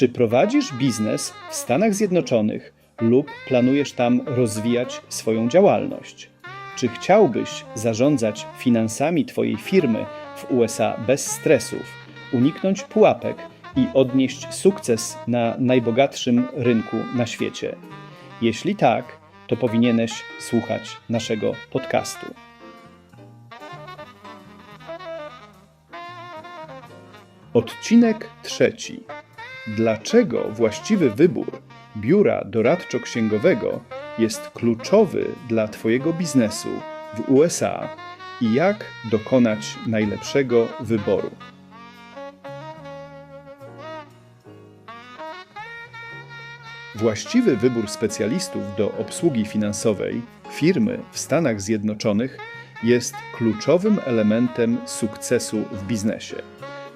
Czy prowadzisz biznes w Stanach Zjednoczonych lub planujesz tam rozwijać swoją działalność? Czy chciałbyś zarządzać finansami Twojej firmy w USA bez stresów, uniknąć pułapek i odnieść sukces na najbogatszym rynku na świecie? Jeśli tak, to powinieneś słuchać naszego podcastu. Odcinek trzeci. Dlaczego właściwy wybór biura doradczo-księgowego jest kluczowy dla Twojego biznesu w USA i jak dokonać najlepszego wyboru? Właściwy wybór specjalistów do obsługi finansowej firmy w Stanach Zjednoczonych jest kluczowym elementem sukcesu w biznesie.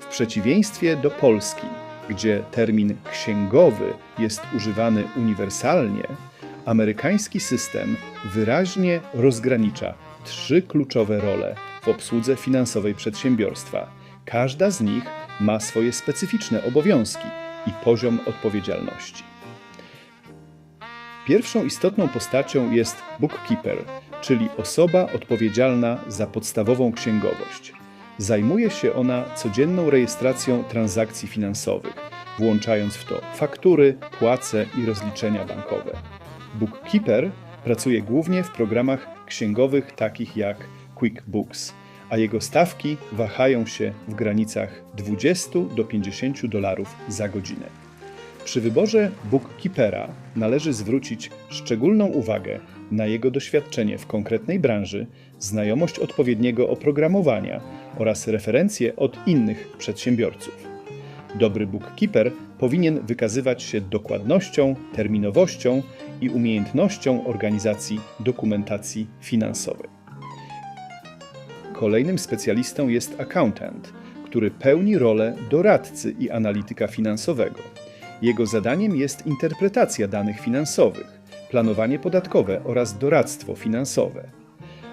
W przeciwieństwie do Polski, gdzie termin księgowy jest używany uniwersalnie, amerykański system wyraźnie rozgranicza trzy kluczowe role w obsłudze finansowej przedsiębiorstwa. Każda z nich ma swoje specyficzne obowiązki i poziom odpowiedzialności. Pierwszą istotną postacią jest bookkeeper, czyli osoba odpowiedzialna za podstawową księgowość. Zajmuje się ona codzienną rejestracją transakcji finansowych, włączając w to faktury, płace i rozliczenia bankowe. Bookkeeper pracuje głównie w programach księgowych takich jak QuickBooks, a jego stawki wahają się w granicach 20 do 50 dolarów za godzinę. Przy wyborze bookkeepera należy zwrócić szczególną uwagę na jego doświadczenie w konkretnej branży, znajomość odpowiedniego oprogramowania oraz referencje od innych przedsiębiorców. Dobry bookkeeper powinien wykazywać się dokładnością, terminowością i umiejętnością organizacji dokumentacji finansowej. Kolejnym specjalistą jest accountant, który pełni rolę doradcy i analityka finansowego. Jego zadaniem jest interpretacja danych finansowych, planowanie podatkowe oraz doradztwo finansowe.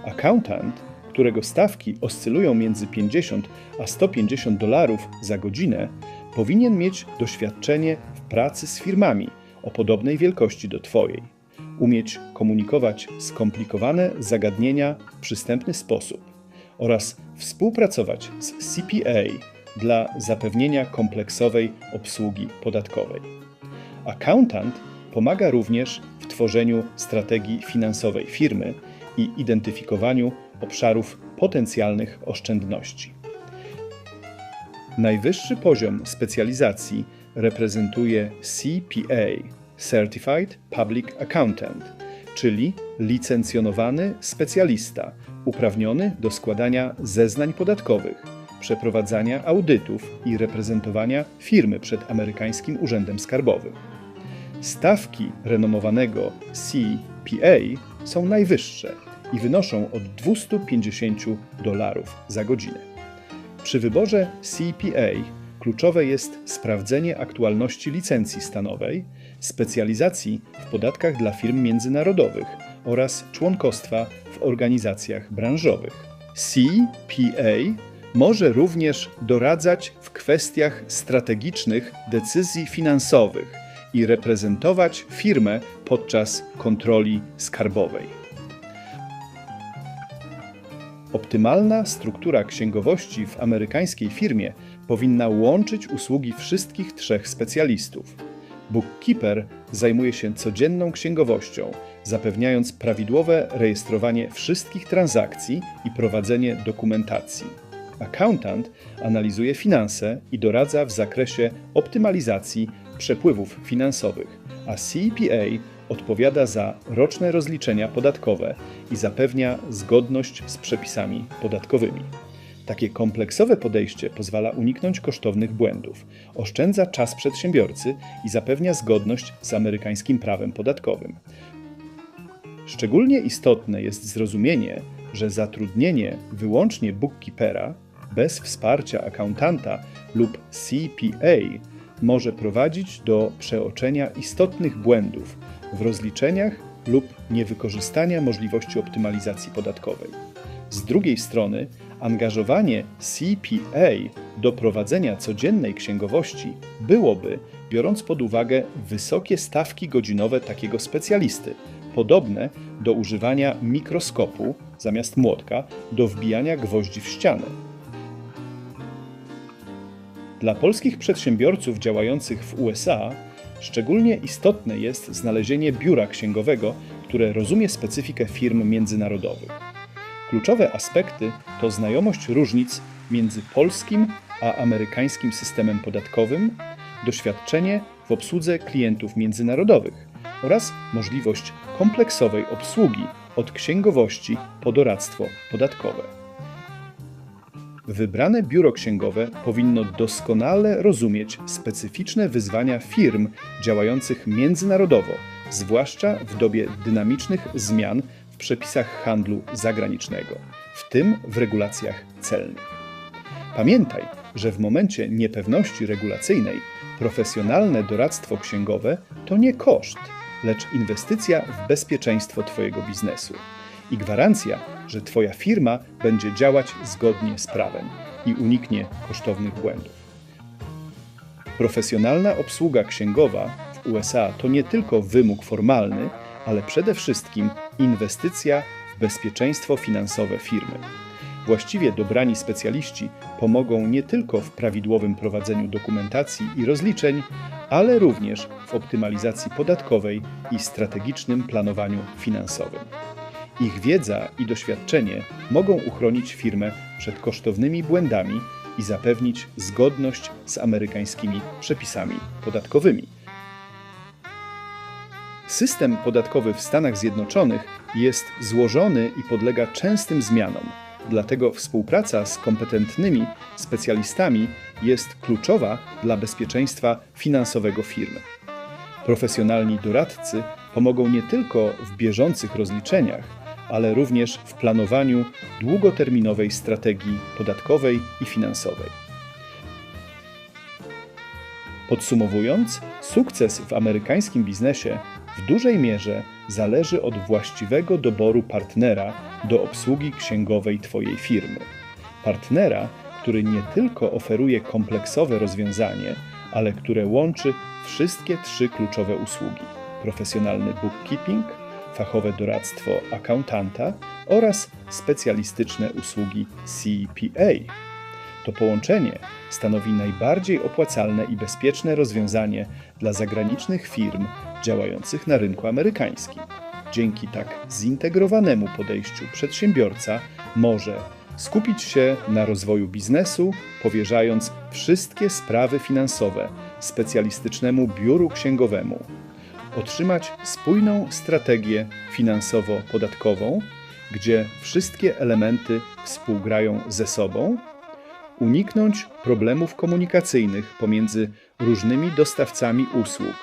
Accountant, którego stawki oscylują między 50 a 150 dolarów za godzinę, powinien mieć doświadczenie w pracy z firmami o podobnej wielkości do Twojej, umieć komunikować skomplikowane zagadnienia w przystępny sposób oraz współpracować z CPA dla zapewnienia kompleksowej obsługi podatkowej. Accountant pomaga również w tworzeniu strategii finansowej firmy i identyfikowaniu obszarów potencjalnych oszczędności. Najwyższy poziom specjalizacji reprezentuje CPA Certified Public Accountant, czyli licencjonowany specjalista uprawniony do składania zeznań podatkowych, przeprowadzania audytów i reprezentowania firmy przed amerykańskim urzędem skarbowym. Stawki renomowanego CPA są najwyższe i wynoszą od 250 dolarów za godzinę. Przy wyborze CPA kluczowe jest sprawdzenie aktualności licencji stanowej, specjalizacji w podatkach dla firm międzynarodowych oraz członkostwa w organizacjach branżowych. CPA może również doradzać w kwestiach strategicznych decyzji finansowych i reprezentować firmę podczas kontroli skarbowej. Optymalna struktura księgowości w amerykańskiej firmie powinna łączyć usługi wszystkich trzech specjalistów. Bookkeeper zajmuje się codzienną księgowością, zapewniając prawidłowe rejestrowanie wszystkich transakcji i prowadzenie dokumentacji. Accountant analizuje finanse i doradza w zakresie optymalizacji przepływów finansowych, a CPA odpowiada za roczne rozliczenia podatkowe i zapewnia zgodność z przepisami podatkowymi. Takie kompleksowe podejście pozwala uniknąć kosztownych błędów, oszczędza czas przedsiębiorcy i zapewnia zgodność z amerykańskim prawem podatkowym. Szczególnie istotne jest zrozumienie, że zatrudnienie wyłącznie bookkeepera bez wsparcia akauntanta lub CPA może prowadzić do przeoczenia istotnych błędów w rozliczeniach lub niewykorzystania możliwości optymalizacji podatkowej. Z drugiej strony, angażowanie CPA do prowadzenia codziennej księgowości byłoby, biorąc pod uwagę wysokie stawki godzinowe takiego specjalisty, podobne do używania mikroskopu zamiast młotka do wbijania gwoździ w ścianę. Dla polskich przedsiębiorców działających w USA szczególnie istotne jest znalezienie biura księgowego, które rozumie specyfikę firm międzynarodowych. Kluczowe aspekty to znajomość różnic między polskim a amerykańskim systemem podatkowym, doświadczenie w obsłudze klientów międzynarodowych oraz możliwość kompleksowej obsługi od księgowości po doradztwo podatkowe. Wybrane biuro księgowe powinno doskonale rozumieć specyficzne wyzwania firm działających międzynarodowo, zwłaszcza w dobie dynamicznych zmian w przepisach handlu zagranicznego, w tym w regulacjach celnych. Pamiętaj, że w momencie niepewności regulacyjnej profesjonalne doradztwo księgowe to nie koszt, lecz inwestycja w bezpieczeństwo Twojego biznesu i gwarancja, że Twoja firma będzie działać zgodnie z prawem i uniknie kosztownych błędów. Profesjonalna obsługa księgowa w USA to nie tylko wymóg formalny, ale przede wszystkim inwestycja w bezpieczeństwo finansowe firmy. Właściwie dobrani specjaliści pomogą nie tylko w prawidłowym prowadzeniu dokumentacji i rozliczeń, ale również w optymalizacji podatkowej i strategicznym planowaniu finansowym. Ich wiedza i doświadczenie mogą uchronić firmę przed kosztownymi błędami i zapewnić zgodność z amerykańskimi przepisami podatkowymi. System podatkowy w Stanach Zjednoczonych jest złożony i podlega częstym zmianom Dlatego współpraca z kompetentnymi specjalistami jest kluczowa dla bezpieczeństwa finansowego firmy. Profesjonalni doradcy pomogą nie tylko w bieżących rozliczeniach, ale również w planowaniu długoterminowej strategii podatkowej i finansowej. Podsumowując, sukces w amerykańskim biznesie w dużej mierze zależy od właściwego doboru partnera do obsługi księgowej Twojej firmy. Partnera, który nie tylko oferuje kompleksowe rozwiązanie, ale które łączy wszystkie trzy kluczowe usługi: profesjonalny bookkeeping, fachowe doradztwo akauntanta oraz specjalistyczne usługi CPA. To połączenie stanowi najbardziej opłacalne i bezpieczne rozwiązanie dla zagranicznych firm działających na rynku amerykańskim. Dzięki tak zintegrowanemu podejściu przedsiębiorca może skupić się na rozwoju biznesu, powierzając wszystkie sprawy finansowe specjalistycznemu biuru księgowemu, otrzymać spójną strategię finansowo-podatkową, gdzie wszystkie elementy współgrają ze sobą, uniknąć problemów komunikacyjnych pomiędzy różnymi dostawcami usług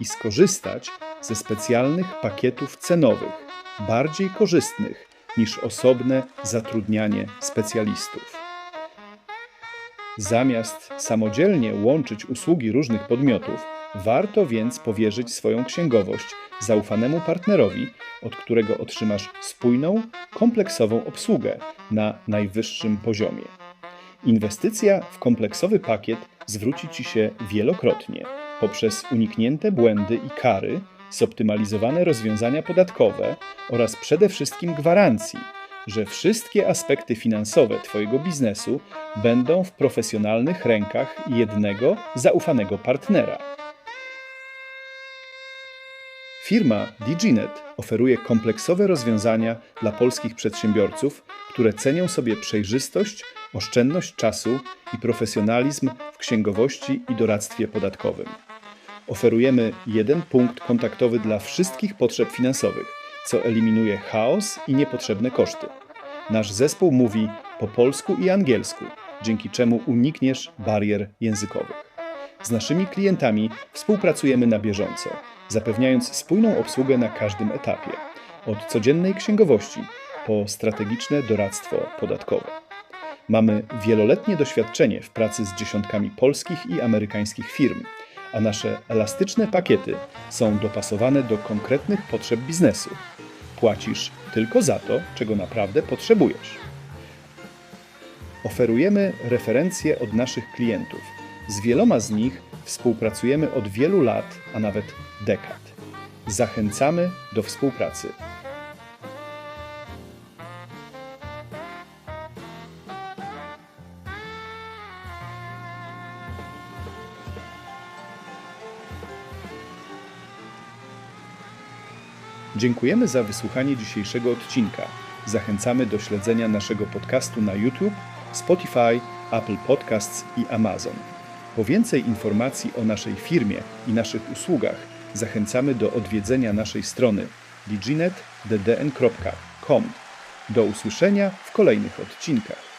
i skorzystać ze specjalnych pakietów cenowych, bardziej korzystnych niż osobne zatrudnianie specjalistów. Zamiast samodzielnie łączyć usługi różnych podmiotów, warto więc powierzyć swoją księgowość zaufanemu partnerowi, od którego otrzymasz spójną, kompleksową obsługę na najwyższym poziomie. Inwestycja w kompleksowy pakiet zwróci Ci się wielokrotnie poprzez uniknięte błędy i kary, zoptymalizowane rozwiązania podatkowe oraz przede wszystkim gwarancji, że wszystkie aspekty finansowe Twojego biznesu będą w profesjonalnych rękach jednego zaufanego partnera. Firma DigiNet oferuje kompleksowe rozwiązania dla polskich przedsiębiorców, które cenią sobie przejrzystość, oszczędność czasu i profesjonalizm w księgowości i doradztwie podatkowym. Oferujemy jeden punkt kontaktowy dla wszystkich potrzeb finansowych, co eliminuje chaos i niepotrzebne koszty. Nasz zespół mówi po polsku i angielsku, dzięki czemu unikniesz barier językowych. Z naszymi klientami współpracujemy na bieżąco, zapewniając spójną obsługę na każdym etapie, od codziennej księgowości po strategiczne doradztwo podatkowe. Mamy wieloletnie doświadczenie w pracy z dziesiątkami polskich i amerykańskich firm a nasze elastyczne pakiety są dopasowane do konkretnych potrzeb biznesu. Płacisz tylko za to, czego naprawdę potrzebujesz. Oferujemy referencje od naszych klientów. Z wieloma z nich współpracujemy od wielu lat, a nawet dekad. Zachęcamy do współpracy. Dziękujemy za wysłuchanie dzisiejszego odcinka. Zachęcamy do śledzenia naszego podcastu na YouTube, Spotify, Apple Podcasts i Amazon. Po więcej informacji o naszej firmie i naszych usługach zachęcamy do odwiedzenia naszej strony diginet.ddn.com. Do usłyszenia w kolejnych odcinkach.